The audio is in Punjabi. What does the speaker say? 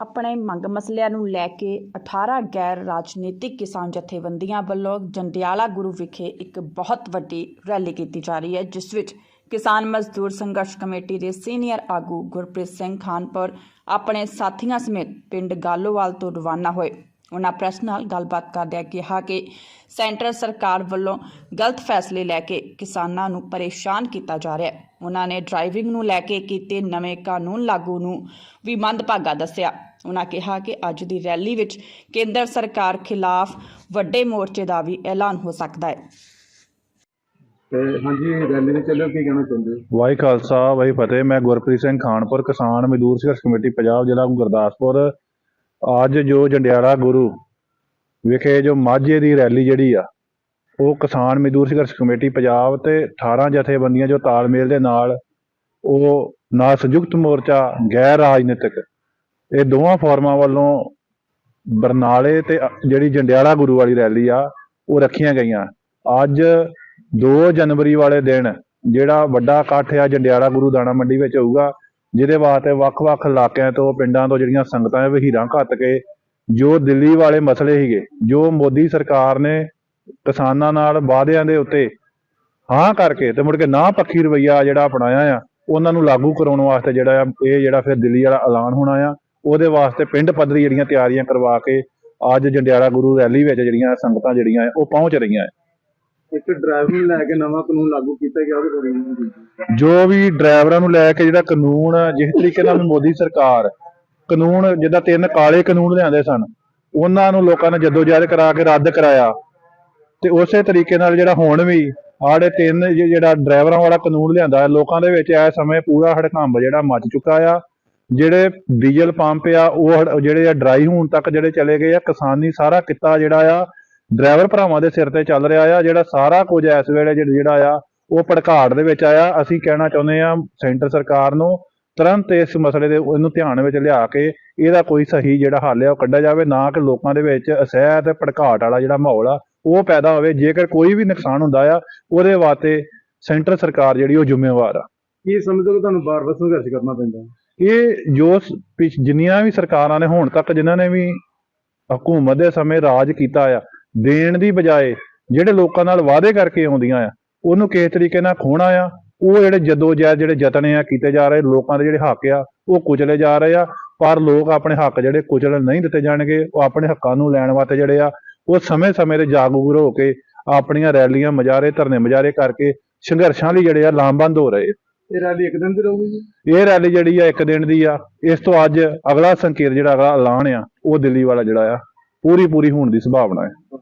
ਆਪਣੇ ਮੰਗ ਮਸਲਿਆਂ ਨੂੰ ਲੈ ਕੇ 18 ਗੈਰ ਰਾਜਨੀਤਿਕ ਕਿਸਾਨ ਜਥੇਬੰਦੀਆਂ ਵੱਲੋਂ ਜੰਡਿਆਲਾ ਗੁਰੂ ਵਿਖੇ ਇੱਕ ਬਹੁਤ ਵੱਡੀ ਰੈਲੀ ਕੀਤੀ ਜਾ ਰਹੀ ਹੈ, ਜਿਸ ਵਿੱਚ ਕਿਸਾਨ ਮਜ਼ਦੂਰ ਸੰਘਰਸ਼ ਕਮੇਟੀ ਦੇ ਸੀਨੀਅਰ ਆਗੂ ਗੁਰਪ੍ਰੀਤ ਸਿੰਘ ਖਾਨਪੁਰ, ਆਪਣੇ ਸਾਥੀਆਂ ਸਮੇਤ ਪਿੰਡ ਗਾਲੋਵਾਲ ਤੋਂ ਰਵਾਨਾ ਹੋਏ। ਉਹਨਾਂ ਪ੍ਰੈਸ ਨਾਲ ਗੱਲਬਾਤ ਕਰਦਿਆਂ ਕਿਹਾ ਕਿ ਸੈਂਟਰ ਸਰਕਾਰ ਵੱਲੋਂ ਗਲਤ ਫੈਸਲੇ ਲੈ ਕੇ ਕਿਸਾਨਾਂ ਨੂੰ ਪਰੇਸ਼ਾਨ ਕੀਤਾ ਜਾ ਰਿਹਾ ਹੈ। ਉਹਨਾਂ ਨੇ ਡਰਾਈਵਿੰਗ ਨੂੰ ਲੈ ਕੇ ਕੀਤੇ ਨਵੇਂ ਕਾਨੂੰਨ ਲਾਗੂ ਨੂੰ ਵੀ ਮੰਦਭਾਗਾ ਦੱਸਿਆ। ਉਹਨਾਂ ਕਿਹਾ ਕਿ ਅੱਜ ਦੀ ਰੈਲੀ ਵਿੱਚ ਕੇਂਦਰ ਸਰਕਾਰ ਖਿਲਾਫ ਵੱਡੇ ਮੋਰਚੇ ਦਾ ਵੀ ਐਲਾਨ ਹੋ ਸਕਦਾ ਹੈ। ਤੇ ਹਾਂਜੀ ਰੈਲੀ ਦੇ ਚੱਲੋ ਕੀ ਕਹਿਣਾ ਚਾਹੁੰਦੇ ਹੋ? ਵਾਹਿ ਖਾਲਸਾ ਵਾਹਿ ਫਤਿਹ। ਮੈਂ ਗੁਰਪ੍ਰੀਤ ਸਿੰਘ ਖਾਨਪੁਰ ਕਿਸਾਨ ਮਜ਼ਦੂਰ ਸੰਘਰਸ਼ ਕਮੇਟੀ ਪੰਜਾਬ ਜ਼ਿਲ੍ਹਾ ਗੁਰਦਾਸਪੁਰ। ਅੱਜ ਜੋ ਜੰਡਿਆਲਾ ਗੁਰੂ ਵਿਖੇ ਜੋ ਮਾਝੇ ਦੀ ਰੈਲੀ ਜਿਹੜੀ ਆ, ਉਹ ਕਿਸਾਨ ਮਜ਼ਦੂਰ ਸੰਘਰਸ਼ ਕਮੇਟੀ ਪੰਜਾਬ ਤੇ 18 ਜਥੇਬੰਦੀਆਂ ਜੋ ਤਾਲਮੇਲ ਦੇ ਨਾਲ ਉਹ ਨਾ ਸੰਯੁਕਤ ਮੋਰਚਾ, ਗੈਰ ਰਾਜਨੀਤਿਕ, ਇਹ ਦੋਵਾਂ ਫੋਰਮਾਂ ਵੱਲੋਂ ਬਰਨਾਲੇ ਤੇ ਜਿਹੜੀ ਜੰਡਿਆਲਾ ਗੁਰੂ ਵਾਲੀ ਰੈਲੀ ਆ, ਉਹ ਰੱਖੀਆਂ ਗਈਆਂ। ਅੱਜ 2 ਜਨਵਰੀ ਵਾਲੇ ਦਿਨ ਜਿਹੜਾ ਵੱਡਾ ਇਕੱਠ ਆ ਜੰਡਿਆਲਾ ਗੁਰੂ ਦਾਣਾ ਮੰਡੀ ਵਿੱਚ ਹੋਊਗਾ ਜਿਹਦੇ ਵਾਸਤੇ ਵੱਖ-ਵੱਖ ਇਲਾਕਿਆਂ ਤੋਂ, ਪਿੰਡਾਂ ਤੋਂ ਜਿਹੜੀਆਂ ਸੰਗਤਾਂ ਆ ਵਹੀਰਾਂ ਘੱਤ ਕੇ ਜੋ ਦਿੱਲੀ ਵਾਲੇ ਮਸਲੇ ਸੀਗੇ, ਜੋ ਮੋਦੀ ਸਰਕਾਰ ਨੇ ਕਿਸਾਨਾਂ ਨਾਲ ਵਾਅਦਿਆਂ ਦੇ ਉੱਤੇ ਹਾਂ ਕਰਕੇ ਤੇ ਮੁੜ ਕੇ ਨਾ ਪੱਖੀ ਰਵਈਆ ਜਿਹੜਾ ਅਪਣਾਇਆ ਆ, ਉਹਨਾਂ ਨੂੰ ਲਾਗੂ ਕਰਾਉਣ ਵਾਸਤੇ ਜਿਹੜਾ ਆ, ਇਹ ਜਿਹੜਾ ਫਿਰ ਦਿੱਲੀ ਵਾਲਾ ਐਲਾਨ ਹੋਣਾ ਆ, ਉਹਦੇ ਵਾਸਤੇ ਪਿੰਡ ਪੱਧਰੀ ਜਿਹੜੀਆਂ ਤਿਆਰੀਆਂ ਕਰਵਾ ਕੇ ਅੱਜ ਜੰਡਿਆਲਾ ਗੁਰੂ ਰੈਲੀ ਵਿੱਚ ਜਿਹੜੀਆਂ ਸੰਗਤਾਂ ਜਿਹੜੀਆਂ ਉਹ ਪਹੁੰਚ ਰਹੀਆਂ ਆ। ਇੱਕ ਡਰਾਈਵਰ ਨੂੰ ਲੈ ਕੇ ਨਵਾਂ ਕਾਨੂੰਨ ਲਾਗੂ ਕੀਤਾ ਗਿਆ, ਉਹਦੇ ਬਾਰੇ ਵੀ ਦੱਸੋ। ਜੋ ਵੀ ਡਰਾਈਵਰਾਂ ਨੂੰ ਲੈ ਕੇ ਜਿਹੜਾ ਕਾਨੂੰਨ, ਜਿਸ ਤਰੀਕੇ ਨਾਲ ਮੋਦੀ ਸਰਕਾਰ ਕਾਨੂੰਨ, ਜਿੱਦਾਂ ਤਿੰਨ ਕਾਲੇ ਕਾਨੂੰਨ ਲਿਆਂਦੇ ਸਨ, ਉਹਨਾਂ ਨੂੰ ਲੋਕਾਂ ਨੇ ਜਦੋਜਹਿਦ ਕਰਾ ਕੇ ਰੱਦ ਕਰਾਇਆ ਤੇ ਉਸੇ ਤਰੀਕੇ ਨਾਲ ਜਿਹੜਾ ਹੁਣ ਵੀ ਆੜੇ ਤਿੰਨ ਜ- ਜਿਹੜਾ ਡਰਾਈਵਰਾਂ ਵਾਲਾ ਕਾਨੂੰਨ ਲਿਆਂਦਾ ਹੈ, ਲੋਕਾਂ ਦੇ ਵਿੱਚ ਇਸ ਸਮੇਂ ਪੂਰਾ ਹੜਕੰਬ ਜਿਹੜਾ ਮਚ ਚੁੱਕਾ ਆ ਜਿਹੜੇ ਡੀਜ਼ਲ ਪੰਪ ਆ, ਉਹ ਹੜ- ਜਿਹੜੇ ਆ ਡਰਾਈ ਹੋਣ ਤੱਕ ਜਿਹੜੇ ਚਲੇ ਗਏ ਆ, ਕਿਸਾਨੀ ਸਾਰਾ ਕਿੱਤਾ ਜਿਹੜਾ ਆ ਡਰਾਈਵਰ ਭਰਾਵਾਂ ਦੇ ਸਿਰ ਤੇ ਚੱਲ ਰਿਹਾ ਆ ਜਿਹੜਾ ਸਾਰਾ ਕੁਝ ਇਸ ਵੇਲੇ ਜਿਹੜਾ ਆ ਉਹ ਭੜਕਾੜ ਦੇ ਵਿੱਚ ਆਇਆ। ਅਸੀਂ ਕਹਿਣਾ ਚਾਹੁੰਦੇ ਆ ਸੈਂਟਰ ਸਰਕਾਰ ਨੂੰ ਤੁਰੰਤ ਇਸ ਮਸਲੇ ਦੇ ਇਹਨੂੰ ਧਿਆਨ ਵਿੱਚ ਲਿਆ ਕੇ ਇਹਦਾ ਕੋਈ ਸਹੀ ਜਿਹੜਾ ਹੱਲ ਹੈ ਉਹ ਕੱਢਿਆ ਜਾਵੇ ਨਾ ਕਿ ਲੋਕਾਂ ਦੇ ਵਿੱਚ ਅਸਹਿ ਤੇ ਭੜਕਾਟ ਵਾਲਾ ਜਿਹੜਾ ਮਾਹੌਲ ਆ ਉਹ ਪੈਦਾ ਹੋਵੇ। ਜੇਕਰ ਕੋਈ ਵੀ ਨੁਕਸਾਨ ਹੁੰਦਾ ਆ ਉਹਦੇ ਵਾਸਤੇ ਸੈਂਟਰ ਸਰਕਾਰ ਜਿਹੜੀ ਉਹ ਜ਼ਿੰਮੇਵਾਰ ਆ। ਕੀ ਸਮਝਦੇ ਹੋ ਕਿ ਤੁਹਾਨੂੰ ਬਾਰ-ਬਾਰ ਸੰਘਰਸ਼ ਕਰਨਾ ਪੈਂਦਾ? ਇਹ ਜੋ ਜਿੰਨੀਆਂ ਵੀ ਸਰਕਾਰਾਂ ਨੇ ਹੁਣ ਤੱਕ ਜਿਨ੍ਹਾਂ ਨੇ ਵੀ ਹਕੂਮਤ ਦੇ ਸਮੇਂ ਰਾਜ ਕੀਤਾ ਆ ਦੇਣ ਦੀ ਬਜਾਏ ਜਿਹੜੇ ਲੋਕਾਂ ਨਾਲ ਵਾਅਦੇ ਕਰਕੇ ਆਉਂਦੀਆਂ ਆ ਉਹਨੂੰ ਕਿਸ ਤਰੀਕੇ ਨਾਲ ਖੋਣਾ ਆ ਉਹ ਜਿਹੜੇ ਜਦੋ ਜਹਿਦ ਜਿਹੜੇ ਯਤਨ ਆ ਕੀਤੇ ਜਾ ਰਹੇ ਲੋਕਾਂ ਦੇ ਜਿਹੜੇ ਹੱਕ ਆ ਉਹ ਕੁਚਲੇ ਜਾ ਰਹੇ ਆ ਪਰ ਲੋਕ ਆਪਣੇ ਹੱਕ ਜਿਹੜੇ ਕੁਚਲ ਨਹੀਂ ਦਿੱਤੇ ਜਾਣਗੇ ਉਹ ਆਪਣੇ ਹੱਕਾਂ ਨੂੰ ਲੈਣ ਵਾਸਤੇ ਜਿਹੜੇ ਆ ਉਹ ਸਮੇਂ-ਸਮੇਂ ਤੇ ਜਾਗਰੂਕ ਹੋ ਕੇ ਆਪਣੀਆਂ ਰੈਲੀਆਂ ਮਜਾਰੇ ਧਰਨੇ ਮਜਾਰੇ ਕਰਕੇ ਸੰਘਰਸ਼ਾਂ ਲਈ ਜਿਹੜੇ ਆ ਲਾਮਬੰਦ ਹੋ ਰਹੇ। ਇਹ ਰੈਲੀ ਇੱਕ ਦਿਨ ਦੀ ਰਹੂਗੀ ਇਹ ਰੈਲੀ ਜਿਹੜੀ ਆ ਇੱਕ ਦਿਨ ਦੀ ਆ ਇਸ ਤੋਂ ਅੱਜ ਅਗਲਾ ਸੰਕੇਤ ਜਿਹੜਾ ਅਗਲਾ ਐਲਾਨ ਆ ਉਹ ਦਿੱਲੀ ਵਾਲਾ ਜਿਹੜਾ ਆ ਪੂਰੀ ਪੂਰੀ ਹੋਣ ਦੀ ਸੰਭਾਵਨਾ ਹੈ।